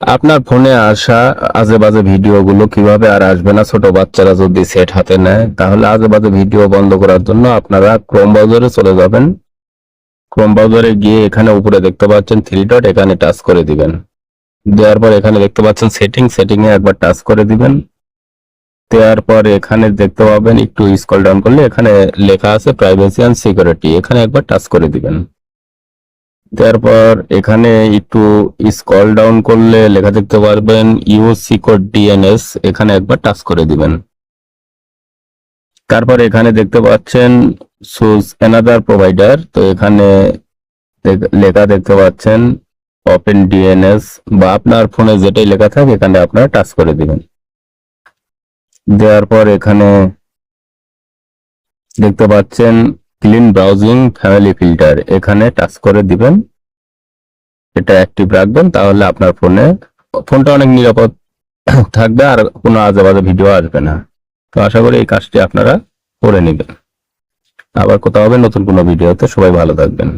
আপনার ফোনে আসা আজে বাজে ভিডিওগুলো কীভাবে আর আসবে না? ছোট বাচ্চারা যদি সেট হাতে নেয়, তাহলে আজে বাজে ভিডিও বন্ধ করার জন্য আপনারা ক্রোম ব্রাউজারে চলে যাবেন। ক্রোম ব্রাউজারে গিয়ে এখানে উপরে দেখতে পাচ্ছেন থ্রি ডট এখানে টাচ করে দিবেন। দেওয়ার পর এখানে দেখতে পাচ্ছেন সেটিং সেটিং এ একবার টাচ করে দিবেন। দেওয়ার পর এখানে দেখতে পাবেন, একটু স্ক্রল ডাউন করলে এখানে লেখা আছে প্রাইভেসি এন্ড সিকিউরিটি এখানে একবার টাচ করে দিবেন। দেওয়ার পর এখানে একটু স্কল ডাউন করলে লেখা দেখতে পারবেন ইউজ সিকিউর ডিএনএস এখানে একবার টাচ করে দিবেন। তারপর এখানে দেখতে পাচ্ছেন সুজ এনাদার প্রোভাইডার তো এখানে লেখা দেখতে পাচ্ছেন ওপেন ডিএনএস বা আপনার ফোনে যেটাই লেখা থাকে, এখানে আপনারা টাচ করে দিবেন। দেওয়ার পর এখানে দেখতে পাচ্ছেন ক্লিন ব্রাউজিং, ফ্যামিলি ফিল্টার, এখানে টাচ করে দিবেন। এটা অ্যাক্টিভ রাখবেন, তাহলে আপনার ফোনে, ফোনটা অনেক নিরাপদ থাকবে আর কোনো আজে বাজে ভিডিও আসবে না। তো আশা করি এই কাজটি আপনারা করে নেবেন। আবার কোথাও হবে নতুন কোনো ভিডিওতে, সবাই ভালো থাকবেন।